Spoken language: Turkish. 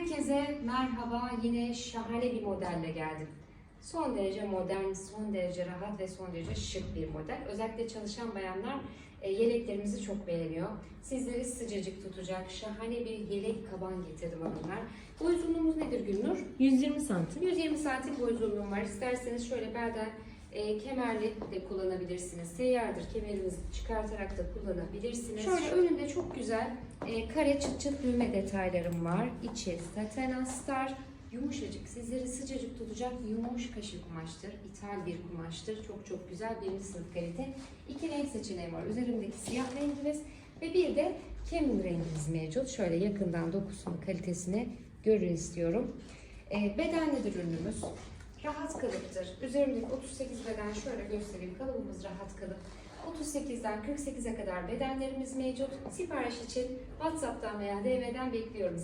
Herkese merhaba. Yine şahane bir modelle geldim. Son derece modern, son derece rahat ve son derece şık bir model. Özellikle çalışan bayanlar e, yeleklerimizi çok beğeniyor. Sizleri sıcacık tutacak şahane bir yelek kaban getirdim hanımlar. Boy uzunluğumuz nedir Gülnur? 120 santim. 120 santim boy uzunluğum var. İsterseniz şöyle belden e, kemerli de kullanabilirsiniz. Seyyardır kemerinizi çıkartarak da kullanabilirsiniz. Şöyle önünde çok güzel e, kare çıt çıt düğme detaylarım var. İçi saten astar. Yumuşacık, sizleri sıcacık tutacak yumuş kaşı kumaştır. İthal bir kumaştır. Çok çok güzel birinci sınıf kalite. İki renk seçeneği var. Üzerimdeki siyah rengimiz ve bir de kemik rengimiz mevcut. Şöyle yakından dokusunu, kalitesini görün istiyorum. E, bedenlidir ürünümüz. Rahat kalıptır. Üzerimdeki 38 beden şöyle göstereyim. Kalıbımız rahat kalıp. 38'den 48'e kadar bedenlerimiz mevcut. Sipariş için WhatsApp'tan veya DM'den bekliyorum.